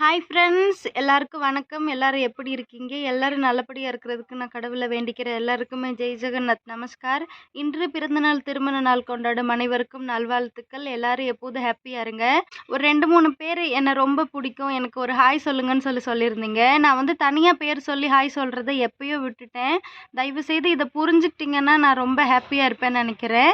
Hi friends எல்லாருக்கும் வணக்கம். எல்லாரும் எப்படி இருக்கீங்க? எல்லாரும் நல்லபடியாக இருக்கிறதுக்கு நான் கடவுளை வேண்டிக்கிறேன். எல்லாருக்குமே ஜெய் ஜெகநாத் நமஸ்கார். இன்று பிறந்தநாள் திருமண நாள் கொண்டாடும் அனைவருக்கும் நல்வாழ்த்துக்கள். எல்லாரும் எப்போதும் ஹாப்பியாக இருங்க. ஒரு ரெண்டு மூணு பேர் என்னை ரொம்ப பிடிக்கும். எனக்கு ஒரு ஹாய் சொல்லுங்கன்னு சொல்லி சொல்லியிருந்தீங்க. நான் வந்து தனியாக பேர் சொல்லி ஹாய் சொல்கிறத எப்பயோ விட்டுட்டேன். தயவுசெய்து இதை புரிஞ்சுக்கிட்டிங்கன்னா நான் ரொம்ப ஹாப்பியாக இருப்பேன்னு நினைக்கிறேன்.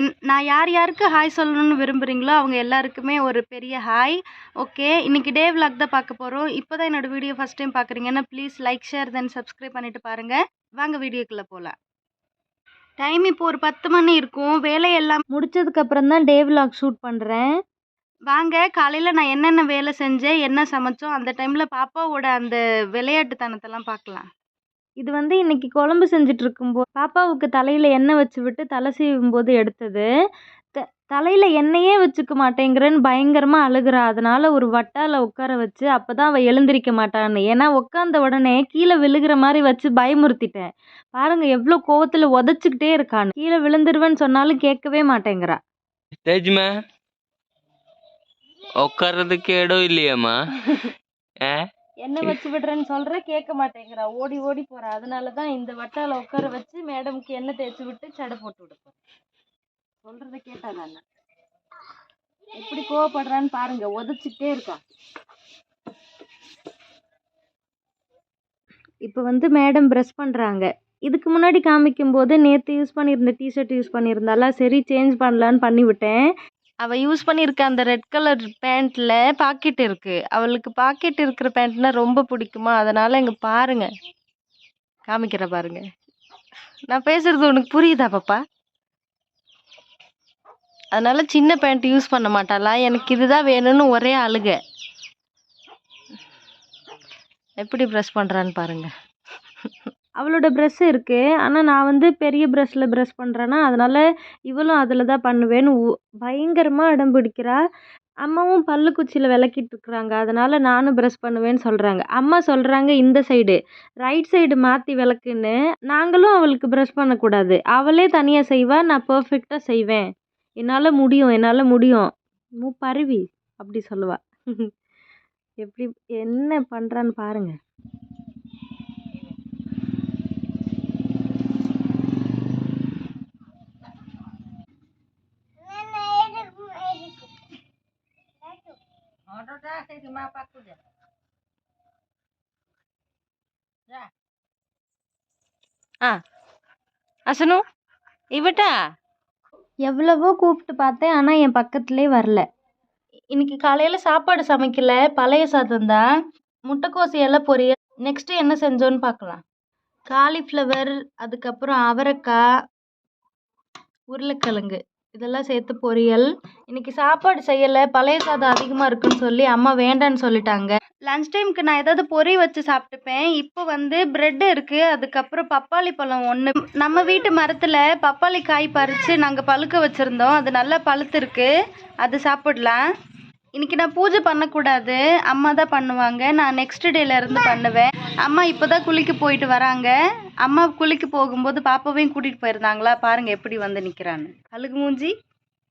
என் நான் யார் யாருக்கு ஹாய் சொல்லணும்னு விரும்புகிறீங்களோ அவங்க எல்லாருக்குமே ஒரு பெரிய ஹாய் ஓகே இன்றைக்கி டே vlog தான் பார்க்க போகிறோம் இப்போ தான் என்னோட வீடியோ ஃபஸ்ட் டைம் பார்க்குறீங்கன்னா please like share then subscribe பண்ணிட்டு பாருங்கள் வாங்க வீடியோக்குள்ளே போகலாம் டைம் இப்போ ஒரு பத்து மணி இருக்கும். வேலையெல்லாம் முடிச்சதுக்கப்புறம் தான் டே விலாக் ஷூட் பண்ணுறேன் வாங்க காலையில் நான் என்னென்ன வேலை செஞ்சேன் என்ன சமைச்சோம் அந்த டைமில் பாப்பாவோட அந்த விளையாட்டுத்தனத்தெல்லாம் பார்க்கலாம். இது வந்து இன்னைக்கு குழம்பு செஞ்சுட்டு இருக்கும்போது பாப்பாவுக்கு தலையில் எண்ணெய் வச்சு விட்டு தலை சீவும் போது எடுத்தது. த தலையில் எண்ணெயே வச்சுக்க மாட்டேங்கிறேன்னு பயங்கரமாக அழுகிறா. அதனால் ஒரு வட்டாவில் உட்கார வச்சு அப்போ தான் அவள் எழுந்திரிக்க மாட்டான்னு. ஏன்னா உட்காந்த உடனே கீழே விழுகிற மாதிரி வச்சு பயமுறுத்திட்டேன். பாருங்கள் எவ்வளோ கோவத்தில் உதச்சிக்கிட்டே இருக்கான்னு. கீழே விழுந்துருவேன்னு சொன்னாலும் கேட்கவே மாட்டேங்கிறா. தேஜ்மா உட்கார்றது கேடோ இல்லையாம்மா? என்ன வச்சு விடுறேன்னு சொல்ற கேட்க மாட்டேங்கிறா. ஓடி ஓடி போறா. அதனால தான் இந்த வட்டால உட்கார வச்சு மேடமுக்கு எண்ணெய் தேய்ச்சி விட்டு சடை போட்டு விடுப்பேன் சொல்றத கேட்டா தானே எப்படி கோவப்படுறான்னு பாருங்க உதச்சிட்டே இருக்கா. இப்போ வந்து மேடம் ப்ரெஷ் பண்ணுறாங்க இதுக்கு முன்னாடி காமிக்கும்போது நேற்று யூஸ் பண்ணியிருந்த டிஷர்ட் யூஸ் பண்ணியிருந்தால சரி சேஞ்ச் பண்ணலான்னு பண்ணிவிட்டேன். அவள் யூஸ் பண்ணியிருக்க அந்த ரெட் கலர் பேண்ட்டில் பாக்கெட் இருக்குது அவளுக்கு பாக்கெட் இருக்கிற பேண்ட்னா ரொம்ப பிடிக்குமா? அதனால் இங்கே பாருங்க. காமிக்கிற பாருங்க. நான் பேசுறது உனக்கு புரியுதா பாப்பா? அதனால் சின்ன பேண்ட் யூஸ் பண்ண மாட்டாளா? எனக்கு இதுதான் வேணும்னு ஒரே அழுக. எப்படி ப்ரெஷ் பண்ணுறான்னு பாருங்கள் அவளோட ப்ரெஷ் இருக்குது ஆனால் நான் வந்து பெரிய ப்ரெஷ்ஷில் ப்ரெஷ் பண்ணுறேன்னா அதனால் இவளும் அதில் தான் பண்ணுவேன்னு உ- பயங்கரமாக அடம் பிடிக்கிறா. அம்மாவும் பல்லு குச்சியில் விளக்கிட்டு இருக்கிறாங்க. அதனால் நானும் ப்ரெஷ் பண்ணுவேன்னு சொல்கிறாங்க அம்மா சொல்கிறாங்க இந்த சைடு ரைட் சைடு மாற்றி விளக்குன்னு. நாங்களும் அவளுக்கு ப்ரெஷ் பண்ணக்கூடாது. அவளே தனியாக செய்வா நான் பர்ஃபெக்டாக செய்வேன். என்னால் முடியும் என்னால் முடியும். மூ பருவி அப்படி சொல்லுவா. எப்படி என்ன பண்ணுறான்னு பாருங்கள் ஆ அசனு இவட்டா எவ்வளவோ கூப்பிட்டு பார்த்தேன் ஆனால் என் பக்கத்துலேயே வரல. இன்னைக்கு காலையில் சாப்பாடு சமைக்கல பழைய சாதம் தான் முட்டைக்கோசு இலை பொரியல். நெக்ஸ்ட்டு என்ன செஞ்சோன்னு பார்க்கலாம். காலிஃப்ளவர் அதுக்கப்புறம் அவரைக்காய் உருளைக்கிழங்கு. இதெல்லாம் சேர்த்து பொரியல். இன்னைக்கு சாப்பாடு செய்யலை பழைய சாதம் அதிகமாக இருக்குன்னு சொல்லி அம்மா வேண்டான்னு சொல்லிட்டாங்க. லன்ச் டைமுக்கு நான் ஏதாவது பொறி வச்சு சாப்பிட்டுப்பேன். இப்போ வந்து பிரெட் இருக்குது அதுக்கப்புறம் பப்பாளி பழம் ஒன்று நம்ம வீட்டு மரத்தில் பப்பாளி காய் பறித்து நாங்கள் பழுக்க வச்சுருந்தோம். அது நல்லா பழுத்துருக்கு. அது சாப்பிடலாம். இன்னைக்கு நான் பூஜை பண்ணக்கூடாது. அம்மா தான் பண்ணுவாங்க. நான் நெக்ஸ்ட் டேலேருந்து பண்ணுவேன். அம்மா இப்போ தான் குளிக்க போயிட்டு வராங்க. அம்மா குளிக்க போகும்போது பாப்பாவையும் கூட்டிகிட்டு போயிருந்தாங்களா? பாருங்க எப்படி வந்து நிற்கிறான்னு அழுகு மூஞ்சி.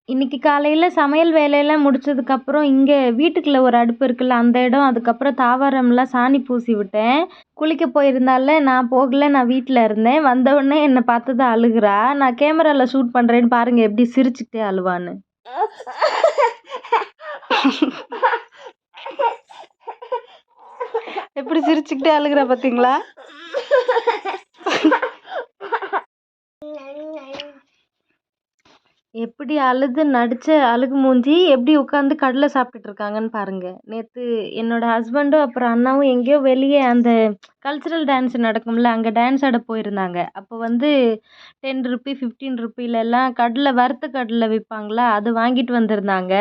இன்னைக்கு காலையில் சமையல் வேலையெல்லாம் முடிச்சதுக்கப்புறம் இங்கே வீட்டுக்குள்ளே ஒரு அடுப்பு இருக்குல்ல அந்த இடம். அதுக்கப்புறம் தாவாரம்லாம் சாணி பூசி விட்டேன். குளிக்க போயிருந்தால நான் போகல நான் வீட்டில் இருந்தேன். வந்த உடனே என்னை பார்த்து தான் அழுகுறா. நான் கேமராவில் ஷூட் பண்ணுறேன்னு பாருங்க எப்படி சிரிச்சுக்கிட்டே அழுவான்னு. எப்படி சிரிச்சுக்கிட்டே அழுகுறா பார்த்தீங்களா எப்படி அழுது நடிச்ச அழுகு மூஞ்சி எப்படி உட்காந்து கடலை சாப்பிட்டுட்டு இருக்காங்கன்னு பாருங்க. நேற்று என்னோட ஹஸ்பண்டும் அப்புறம் அண்ணாவும் எங்கேயோ வெளியே அந்த கல்ச்சுரல் டான்ஸ் நடக்கும்ல அங்கே டான்ஸ் ஆட போயிருந்தாங்க. அப்போ வந்து டென் ருப்பி ஃபிஃப்டீன் ருப்பிலெல்லாம் கடலை வறுத்த கடலை விற்பாங்களா அது வாங்கிட்டு வந்திருந்தாங்க.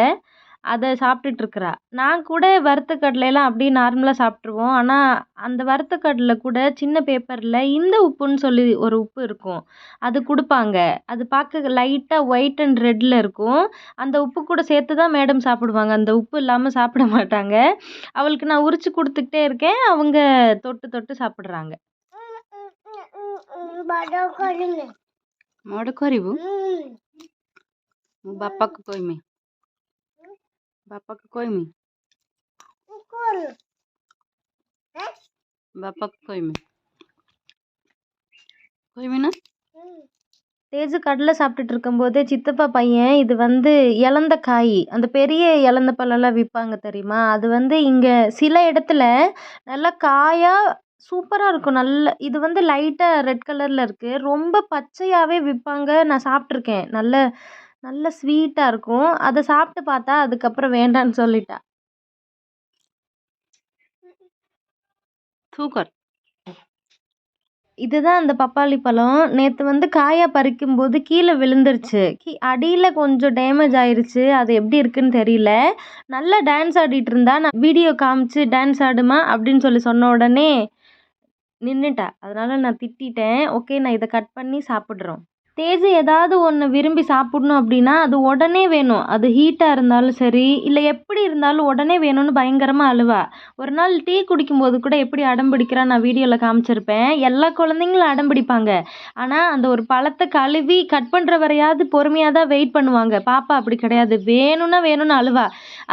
அதை சாப்பிட்டுட்ருக்குறா. நான் கூட வறுத்த கடலையெல்லாம் அப்படியே நார்மலாக சாப்பிட்ருவோம் ஆனால் அந்த வறுத்த கடலை கூட சின்ன பேப்பரில் இந்த உப்புன்னு சொல்லி ஒரு உப்பு இருக்கும். அது கொடுப்பாங்க. அது பார்க்க லைட்டாக ஒயிட் அண்ட் ரெட்டில் இருக்கும். அந்த உப்பு கூட சேர்த்து தான் மேடம் சாப்பிடுவாங்க. அந்த உப்பு இல்லாமல் சாப்பிட மாட்டாங்க. அவளுக்கு நான் உரித்து கொடுத்துக்கிட்டே இருக்கேன். அவங்க தொட்டு தொட்டு சாப்பிட்றாங்க. మడకరివు బాపాకు కోయమే બાપા કોઈ મી બાપા કોઈ મી કોઈ મીனா தேஜு கடலை சாப்பிட்டுட்டு இருக்கும்போது சித்தப்பா பையன் இது வந்து இலந்த காய் அந்த பெரிய இலந்த பழம்லாம் விற்பாங்க தெரியுமா? அது வந்து இங்கே சில இடத்துல நல்லா காயாக சூப்பராக இருக்கும். நல்ல இது வந்து லைட்டாக ரெட் கலரில் இருக்குது ரொம்ப பச்சையாகவே விற்பாங்க. நான் சாப்பிட்ருக்கேன் நல்ல நல்ல ஸ்வீட்டாக இருக்கும். அதை சாப்பிட்டு பார்த்தா அதுக்கப்புறம் வேண்டான்னு சொல்லிட்டா. சூப்பர். இதுதான் அந்த பப்பாளி பழம். நேற்று வந்து காயாக பறிக்கும்போது கீழே விழுந்துருச்சு. கீ அடியில் கொஞ்சம் டேமேஜ் ஆயிருச்சு. அது எப்படி இருக்குன்னு தெரியல. நல்லா டான்ஸ் ஆடிட்டு இருந்தா நான் வீடியோ காமிச்சு டான்ஸ் ஆடுமா அப்படின்னு சொல்லி சொன்ன உடனே நின்றுட்டா அதனால நான் திட்டிட்டேன். ஓகே நான் இதை கட் பண்ணி சாப்பிட்றோம். தேஜு ஏதாவது ஒன்று விரும்பி சாப்பிடணும் அப்படின்னா அது உடனே வேணும். அது ஹீட்டாக இருந்தாலும் சரி இல்லை எப்படி இருந்தாலும் உடனே வேணும்னு பயங்கரமாக அழுவா. ஒரு நாள் டீ குடிக்கும்போது கூட எப்படி அடம் பிடிக்கிறா நான் வீடியோவில் காமிச்சிருப்பேன். எல்லா குழந்தைங்களும் அடம் பிடிப்பாங்க. ஆனால் அந்த ஒரு பழத்தை கழுவி கட் பண்ணுற வரையாவது பொறுமையாக தான் வெயிட் பண்ணுவாங்க. பாப்பா அப்படி கிடையாது. வேணும்னா வேணும்னு அழுவா.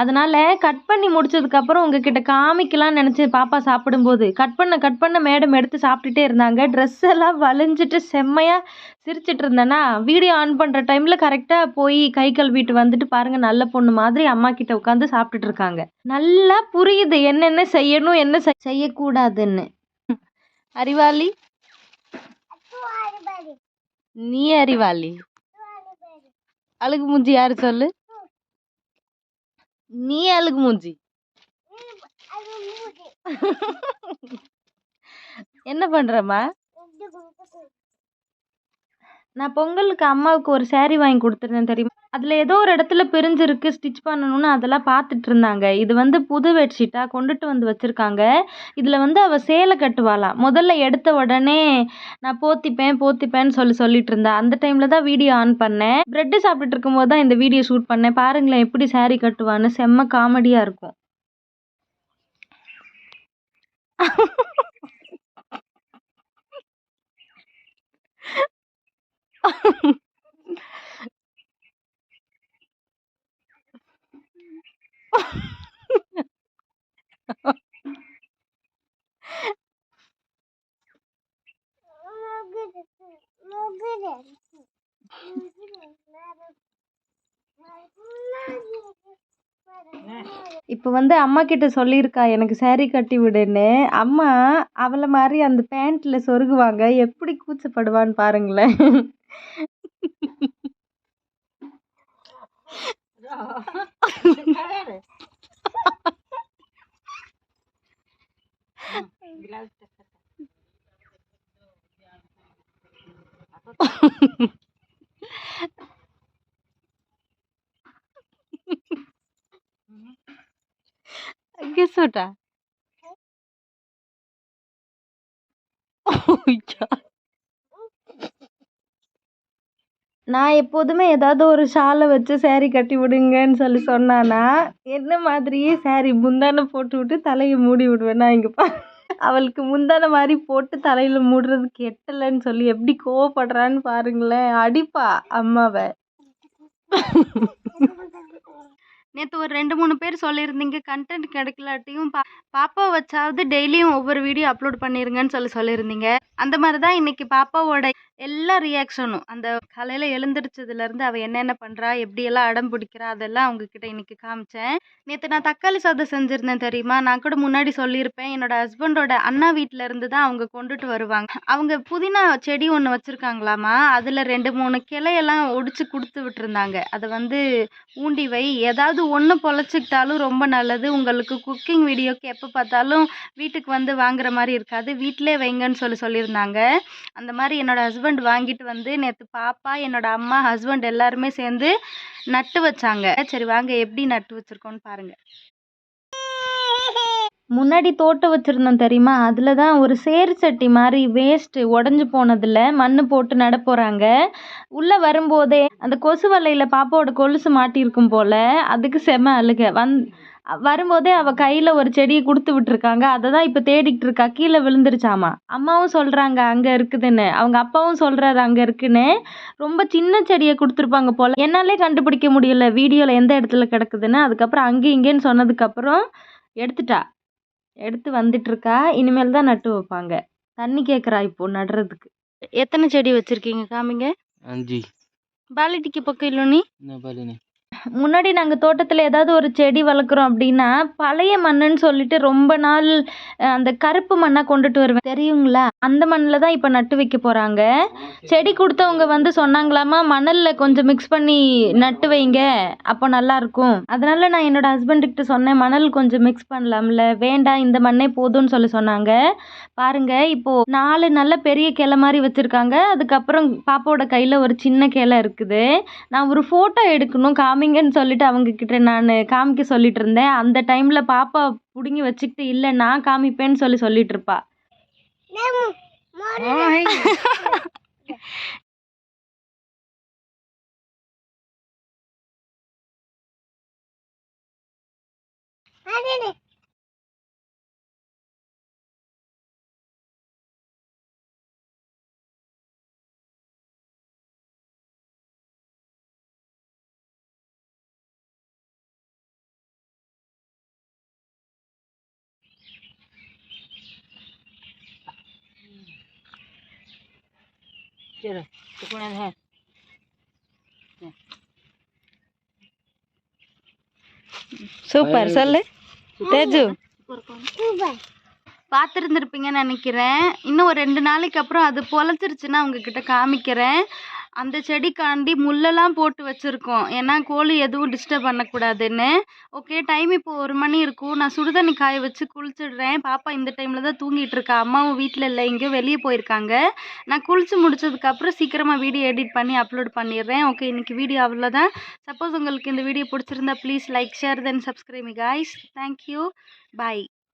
அதனால் கட் பண்ணி முடிச்சதுக்கப்புறம் உங்ககிட்ட காமிக்கலாம்னு நினச்சி பாப்பா சாப்பிடும்போது கட் பண்ண கட் பண்ண மேடம் எடுத்து சாப்பிட்டுட்டே இருந்தாங்க. ட்ரெஸ் எல்லாம் வலிஞ்சிட்டு செம்மையாக சிரிச்சிட்டு இருந்தேனா வீடியோ ஆன் பண்ணுற டைமில் கரெக்டாக போய் கை கழுவிட்டு வந்துட்டு பாருங்கள் நல்ல பொண்ணு மாதிரி அம்மா கிட்ட உட்காந்து சாப்பிட்டுட்டு இருக்காங்க நல்லா புரியுது என்னென்ன செய்யணும் என்ன செய்- செய்யக்கூடாதுன்னு. அறிவாளி? நீ அறிவாளி. அழுகு மூஞ்சி யாரு சொல்லு? நீ அழுகு மூஞ்சி. என்ன பண்றம்மா? நான் பொங்கலுக்கு அம்மாவுக்கு ஒரு சேரீ வாங்கி கொடுத்துருந்தேன் தெரியுமா? அதில் ஏதோ ஒரு இடத்துல பிரிஞ்சிருக்கு ஸ்டிச் பண்ணணும்னு அதெல்லாம் பார்த்துட்டு இருந்தாங்க. இது வந்து புது பெட்ஷீட்டாக கொண்டுட்டு வந்து வச்சுருக்காங்க. இதில் வந்து அவள் சேலை கட்டுவாளாம் முதல்ல எடுத்த உடனே நான் போத்திப்பேன் போத்திப்பேன்னு சொல்லி சொல்லிட்டு இருந்தா. அந்த டைமில் தான் வீடியோ ஆன் பண்ணேன். ப்ரெட்டு சாப்பிட்டுட்டு இருக்கும்போது தான் இந்த வீடியோ ஷூட் பண்ணேன். பாருங்களேன் எப்படி சேரீ கட்டுவான்னு. செம்ம காமெடியாக இருக்கும். இப்போ வந்து அம்மா கிட்ட சொல்லியிருக்கா எனக்கு சேரீ கட்டி விடுன்னு. அம்மா அவளை மாதிரி அந்த பேண்ட்டில் சொருகுவாங்க. எப்படி கூச்சப்படுவான்னு பாருங்களேன். Guess what? Oh, yeah. நான் எப்போதுமே ஏதாவது ஒரு ஷாலை வச்சு ஸேரீ கட்டி விடுங்கன்னு சொல்லி சொன்னானா என்ன மாதிரியே ஸேரீ முந்தானை போட்டு விட்டு தலையை மூடி விடுவேன் நான் இங்கே பா. அவளுக்கு முந்தானை மாதிரி போட்டு தலையில் மூடுறதுக்கு எட்டலைன்னு சொல்லி எப்படி கோவப்படுறான்னு பாருங்களேன். அடிப்பா அம்மாவை. நேற்று ஒரு ரெண்டு மூணு பேர் சொல்லியிருந்தீங்க கண்டென்ட் கிடைக்கலாட்டியும் பா பாப்பா வச்சாவது டெய்லியும் ஒவ்வொரு வீடியோ அப்லோட் பண்ணிருங்கன்னு சொல்லி சொல்லியிருந்தீங்க. அந்த மாதிரி தான் இன்றைக்கி பாப்பாவோட எல்லா ரியாக்ஷனும் அந்த காலையில் எழுந்திரிச்சதுலேருந்து அவள் என்னென்ன பண்ணுறா எப்படியெல்லாம் அடம் பிடிக்கிறா? அதெல்லாம் அவங்கக்கிட்ட இன்னைக்கு காமிச்சேன். நேற்று நான் தக்காளி சாதம் செஞ்சுருந்தேன் தெரியுமா? நான் கூட முன்னாடி சொல்லியிருப்பேன். என்னோட ஹஸ்பண்டோட அண்ணா வீட்டில் இருந்து தான் அவங்க கொண்டுட்டு வருவாங்க. அவங்க புதினா செடி ஒன்று வச்சுருக்காங்களாமா? அதில் ரெண்டு மூணு கிளையெல்லாம் ஒடிச்சு கொடுத்து விட்டுருந்தாங்க. அதை வந்து ஊண்டி வை. ஏதாவது ஒன்று பொழைச்சிக்கிட்டாலும் ரொம்ப நல்லது. உங்களுக்கு குக்கிங் வீடியோக்கு எப்போ பார்த்தாலும் வீட்டுக்கு வந்து வாங்குற மாதிரி இருக்காது. வீட்டிலே வைங்கன்னு சொல்லி சொல்லியிருந்தாங்க. அந்த மாதிரி என்னோட ஹஸ்பண்ட் வாங்கிட்டு வந்து நேற்று பாப்பா என்னோட அம்மா ஹஸ்பண்ட் எல்லாருமே சேர்ந்து நட்டு வச்சாங்க. சரி வாங்க எப்படி நட்டு வச்சிருக்கோன்னு பாருங்க. முன்னாடி தோட்டம் வச்சுருந்தோம் தெரியுமா? அதில் தான் ஒரு சேர் சட்டி மாதிரி வேஸ்ட்டு உடஞ்சி போனதில் மண் போட்டு நட போகிறாங்க உள்ளே வரும்போதே அந்த கொசு வலையில் பாப்பாவோட கொலுசு மாட்டியிருக்கும் போல் அதுக்கு செம அழுக. வந் வரும்போதே அவள் கையில் ஒரு செடியை கொடுத்து விட்டுருக்காங்க. அதை தான் இப்போ தேடிக்கிட்டு இருக்கா. கீழே விழுந்துருச்சாமா? அம்மாவும் சொல்கிறாங்க அங்கே இருக்குதுன்னு. அவங்க அப்பாவும் சொல்கிறாரு அங்கே இருக்குன்னு. ரொம்ப சின்ன செடியை கொடுத்துருப்பாங்க போல். என்னாலே கண்டுபிடிக்க முடியல வீடியோவில் எந்த இடத்துல கிடக்குதுன்னு. அதுக்கப்புறம் அங்கே இங்கேன்னு சொன்னதுக்கப்புறம் எடுத்துட்டா. எடுத்து வந்துட்டு இருக்கா இனிமேல் தான் நட்டு வைப்பாங்க. தண்ணி கேட்குறா இப்போ நடுறதுக்கு. எத்தனை செடி வச்சிருக்கீங்க காமிங்க? அஞ்சு. பாலிட்டிக்கு பக்கம் இல்லோனி முன்னாடி நாங்கள் தோட்டத்தில் ஏதாவது ஒரு செடி வளர்க்குறோம் அப்படின்னா பழைய மண்ணுன்னு சொல்லிட்டு ரொம்ப நாள் அந்த கருப்பு மண்ணாக கொண்டுட்டு வருவேன். தெரியுங்களா? அந்த மண்ணில் தான் இப்போ நட்டு வைக்க போகிறாங்க செடி கொடுத்தவங்க வந்து சொன்னாங்களாமா மணலில் கொஞ்சம் மிக்ஸ் பண்ணி நட்டு வைங்க அப்போ நல்லாயிருக்கும் அதனால் நான் என்னோடய ஹஸ்பண்டுக்கிட்ட சொன்னேன் மணல் கொஞ்சம் மிக்ஸ் பண்ணலாம்ல வேண்டாம் இந்த மண்ணே போதும்னு சொல்லி சொன்னாங்க. பாருங்கள் இப்போது நாலு நல்ல பெரிய கிளை மாதிரி வச்சுருக்காங்க. அதுக்கப்புறம் பாப்பாவோட கையில் ஒரு சின்ன கிளை இருக்குது. நான் ஒரு ஃபோட்டோ எடுக்கணும் காமிங்கன்னு சொல்லிட்டு அவங்க கிட்ட நான் காமிக்க சொல்லிட்டு இருந்தேன் அந்த டைமில் பாப்பா பிடுங்கி வச்சுக்கிட்டு இல்லை நான் காமிப்பேன்னு சொல்லி சொல்லிட்டு இருப்பா சூப்பர் சொல்லு. தேஜு. பார்த்துருந்துருப்பீங்கன்னு நினைக்கிறேன். இன்னும் ஒரு ரெண்டு நாளைக்கு அப்புறம் அது பொழைச்சிருச்சுன்னா உங்ககிட்ட காமிக்கிறேன். அந்த செடிக்காண்டி முள்ளெல்லாம் போட்டு வச்சுருக்கோம். ஏன்னா கோழி எதுவும் டிஸ்டர்ப் பண்ணக்கூடாதுன்னு. ஓகே டைம் இப்போ ஒரு மணி இருக்கும். நான் சுடுதண்ணி காய வச்சு குளிச்சிடுறேன். பாப்பா இந்த டைமில் தான் தூங்கிட்டு இருக்கா. அம்மாவும் வீட்டில் இல்லை எங்கேயோ வெளியே போயிருக்காங்க. நான் குளிச்சு முடிச்சதுக்கப்புறம் சீக்கிரமாக வீடியோ எடிட் பண்ணி அப்லோட் பண்ணிடுறேன். ஓகே இன்றைக்கி வீடியோ அவ்வளோதான் சப்போஸ் உங்களுக்கு இந்த வீடியோ பிடிச்சிருந்தா please like share then subscribe guys thank you bye